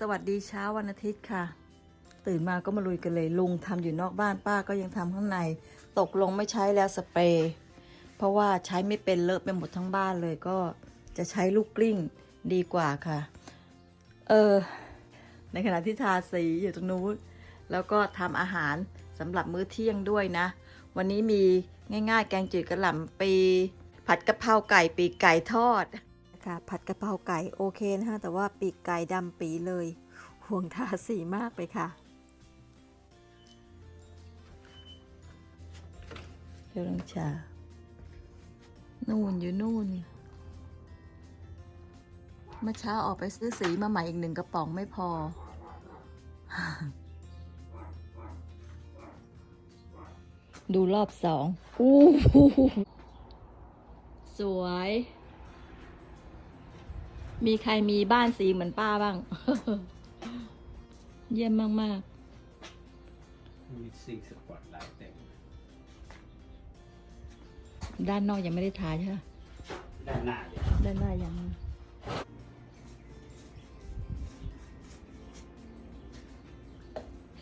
สวัสดีเช้าวันอาทิตย์ค่ะ ตื่นมาก็มาลุยกันเลยลุงทำอยู่นอกบ้านป้าก็ยังทำข้างใน ตกลงไม่ใช้แล้วสเปรย์เพราะว่าใช้ไม่เป็นเลอะไปหมดทั้งบ้านเลยก็จะใช้ลูกกลิ้งดีกว่าค่ะ เออ ในขณะที่ทาสีอยู่ตรงนู้นแล้วก็ทำอาหารสำหรับมื้อเที่ยงด้วยนะ วันนี้มีง่าย ๆ แกงจืดกระหล่ำปี ผัดกะเพราไก่ปีกไก่ทอด ค่ะผัดกะเพราไก่โอเคนะคะแต่ว่าปีกไก่ดำปีเลย ห่วงทาสีมากไปค่ะเจ้าลังชานู่นอยู่นู่นเมื่อเช้าออกไปซื้อสีมาใหม่อีกหนึ่งกระป๋องไม่พอ ดูรอบสองอู้สวย มีใครมีบ้านสีเหมือนป้าบ้าง เยี่ยมมาก มีสีสปอตไลท์เต็มๆ ด้านนอกยังไม่ได้ทาใช่ไหมด้านหน้าเลยด้านหน้ายัง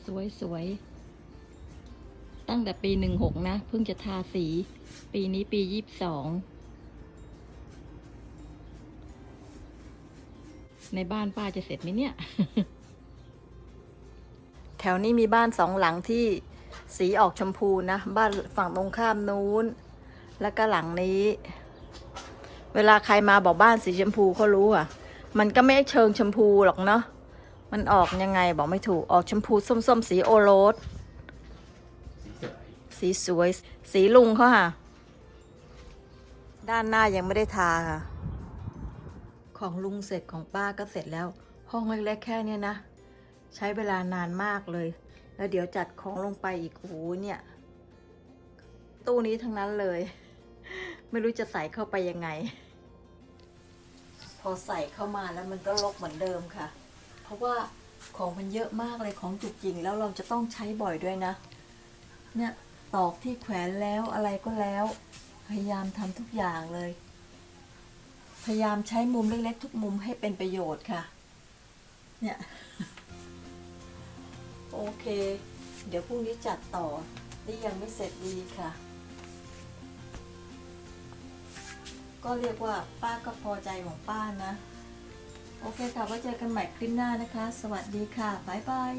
สวยสวยๆตั้งแต่ปีหนึ่งหกนะ เพิ่งจะทาสี ปีนี้ปียี่สิบสอง ในบ้านป้าจะเสร็จไหมเนี่ย แถวนี้มีบ้านสองหลังที่สีออกชมพูนะ บ้านฝั่งตรงข้ามนู้น แล้วก็หลังนี้ เวลาใครมาบอกบ้านสีชมพูเขารู้อะ มันก็ไม่เชิงชมพูหรอกเนาะมันออกยังไงบอกไม่ถูกออกชมพูส้มๆ สีโอโรสสีสวย สีสวยสีลุงเขาค่ะ ด้านหน้ายังไม่ได้ทาค่ะ ของลุงเสร็จของป้าก็เสร็จแล้ว ห้องเล็กๆแค่เนี้ยนะ ใช้เวลานานมากเลย แล้วเดี๋ยวจัดของลงไปอีกโอ้โหเนี่ย ตู้นี้ทั้งนั้นเลย ไม่รู้จะใส่เข้าไปยังไง พอใส่เข้ามาแล้วมันก็ลกเหมือนเดิมค่ะ เพราะว่าของมันเยอะมากเลยของจุกจริงแล้วเราจะต้องใช้บ่อยด้วยนะ เนี่ยตอกที่แขวนแล้วอะไรก็แล้ว พยายามทำทุกอย่างเลย พยายามใช้มุมเล็กๆทุกมุมให้เป็นประโยชน์ค่ะ เนี่ย โอเค เดี๋ยวพรุ่งนี้จัดต่อ นี่ยังไม่เสร็จดีค่ะ ก็เรียกว่าป้าก็พอใจของป้านะ โอเคค่ะ ไว้เจอกันใหม่คลิปหน้านะคะ สวัสดีค่ะ บ๊ายบาย